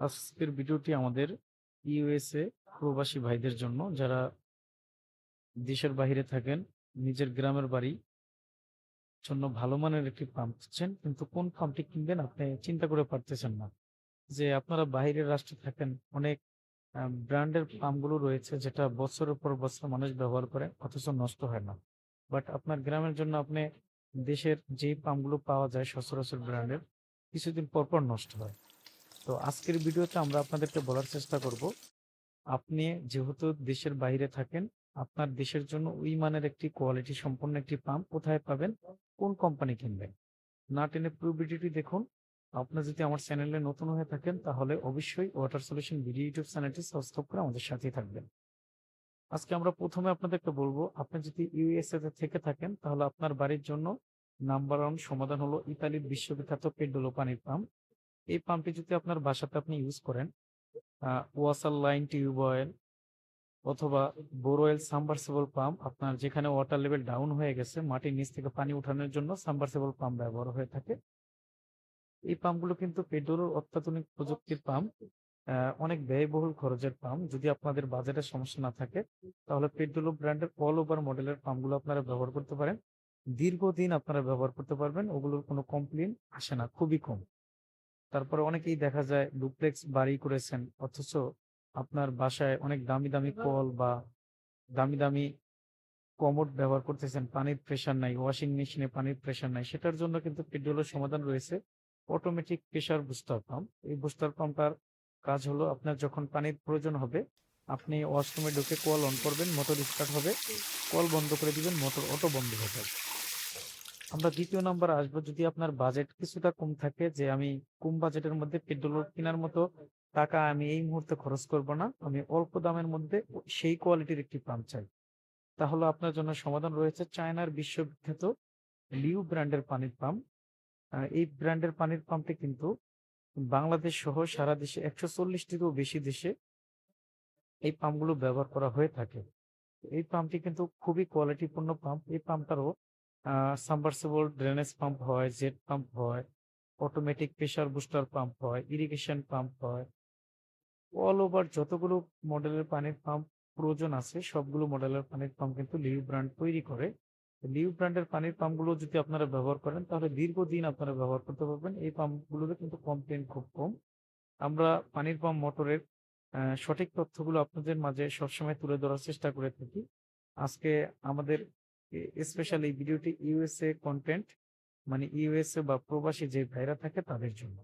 আজকের ভিডিওটি আমাদের ইউএসএ প্রবাসী ভাইদের জন্য, যারা দেশের বাইরে থাকেন, নিজের গ্রামের বাড়ি জন্য ভালো মানের একটি পাম্প খুঁজছেন, কিন্তু কোন পাম্পটি কিনবেন আপনি চিন্তা করে পারতেছেন না। যে আপনারা বাইরের রাষ্ট্রে থাকেন, অনেক ব্র্যান্ডের পাম্পগুলো রয়েছে যেটা বছরের পর বছর মানুষ ব্যবহার করে, অথচ নষ্ট হয় না। বাট আপনার গ্রামের জন্য আপনি দেশের যেই পাম্পগুলো পাওয়া যায় সচরাচর ব্র্যান্ডের, কিছুদিন পর পর নষ্ট হয়। তো আজকের ভিডিওতে আমরা আপনাদেরকে বলার চেষ্টা করব, আপনি যেহেতু দেশের বাইরে থাকেন, আপনার দেশের জন্য ওই মানের একটি কোয়ালিটি সম্পন্ন একটি পাম্প কোথায় পাবেন, কোন কোম্পানি কিনবেন? না টেনে পুরো ভিডিওটি দেখুন। আপনার যদি আমার চ্যানেলে নতুন হয়ে থাকেন, তাহলে অবশ্যই ওয়াটার সলিউশন ভিডিও ইউটিউব চ্যানেলটি সাবস্ক্রাইব করে আমাদের সাথেই থাকবেন। আজকে আমরা প্রথমে আপনাদেরকে বলব, আপনি যদি ইউএসএ থেকে থাকেন, তাহলে আপনার বাড়ির জন্য নাম্বার ওয়ান সমাধান হলো ইতালির বিশ্ববিখ্যাত পেডোলো পানির পাম্প। এই পাম্পটি যদি আপনার বাসাতে আপনি ইউজ করেন ওয়াসার লাইন টিউব অয়েল অথবা বোরওয়েল সাবমার্সিবল পাম্প আপনার যেখানে ওয়াটার লেভেল ডাউন হয়ে গেছে, মাটির নিচ থেকে পানি উঠানোর জন্য সাবমার্সিবল পাম্প ব্যবহার হয়ে থাকে। এই পাম্পগুলো কিন্তু পেডোলোর অত্যাধুনিক প্রযুক্তির পাম্প অনেক ব্যয়বহুল খরচের পাম্প যদি আপনাদের বাজেটের সমস্যা না থাকে, তাহলে পেডোলো ব্র্যান্ডের অল ওভার মডেলের পাম্পগুলো আপনারা ব্যবহার করতে পারেন। দীর্ঘদিন আপনারা ব্যবহার করতে পারবেন, ওগুলোর কোনো কমপ্লেন আসে না, খুবই কম। তারপরে অনেকেই দেখা যায় ডুপ্লেক্স বাড়ি করেছেন অথচ আপনার বাসায় অনেক দামি দামি কল বা দামি দামি কমোড ব্যবহার করতেছেন পানির প্রেশার নাই ওয়াশিং মেশিনে পানির প্রেশার নাই সেটার জন্য কিন্তু পেডোলের সমাধান রয়েছে। অটোমেটিক প্রেশার বুস্টার পাম্প এই বুস্টার পাম্পটার কাজ হলো আপনার যখন পানির প্রয়োজন হবে আপনি ওয়াশরুমে ঢুকে কল অন করবেন মোটর স্টার্ট হবে কল বন্ধ করে দিবেন মোটর অটো বন্ধ হয়ে যাবে। আমরা দ্বিতীয় নাম্বার আসব যদি আপনার বাজেট কিছুটা কম থাকে, যে আমি কম বাজেটের মধ্যে পেট্রোল কেনার মতো টাকা আমি এই মুহূর্তে খরচ করব না, আমি অল্প দামের মধ্যে সেই কোয়ালিটির একটি পাম্প চাই। তাহলে আপনার জন্য সমাধান রয়েছে চায়নার বিশ্ববিখ্যাত লিউ ব্র্যান্ডের পানির পাম্প এই ব্র্যান্ডের পানির পাম্পটি কিন্তু বাংলাদেশ সহ সারা দেশে একশো চল্লিশটিরও বেশি দেশে এই পাম্পগুলো ব্যবহার করা হয়ে থাকে। এই পাম্পটি কিন্তু খুবই কোয়ালিটিপূর্ণ পাম্প এই পাম্পটারও সাবমার্সিবল ড্রেনেজ পাম্প হয় জেট পাম্প হয় অটোমেটিক প্রেশার বুস্টার পাম্প হয় ইরিগেশন পাম্প হয়। অল ওভার যতগুলো মডেলের পানির পাম্প প্রয়োজন আছে, সবগুলো মডেলের পানির পাম্প কিন্তু লিউ ব্র্যান্ড তৈরি করে। লিউ ব্র্যান্ডের পানির পাম্পগুলো যদি আপনারা ব্যবহার করেন, তাহলে দীর্ঘদিন আপনারা ব্যবহার করতে পারবেন। এই পাম্পগুলোতে কিন্তু কমপ্লেন খুব কম। আমরা পানির পাম্প মোটরের সঠিক তথ্যগুলো আপনাদের মাঝে সবসময় তুলে ধরার চেষ্টা করে থাকি। আজকে আমাদের স্পেশাল এই ভিডিওটি ইউএসএ কন্টেন্ট মানে ইউএসএ বা প্রবাসী যে ভাইরা থাকে তাদের জন্য।